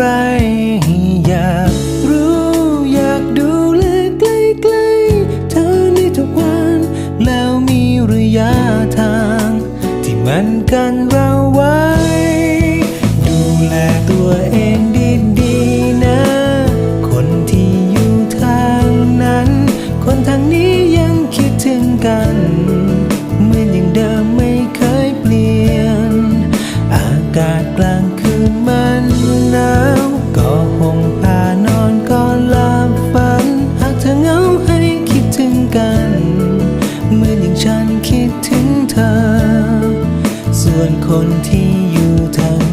ไร อยากรู้อยากดูแลใกล้ๆเธอในทุกวัน แล้วมีระยะทาง ที่มันกันเราไว คืนมันหนาวก็ห่มผ้นก่หลับฝัน หากเธอเงาให้คิดถึงกันเหมือนอย่างฉันคิดถึงเธอ ส่วนคนที่อยู่ทาง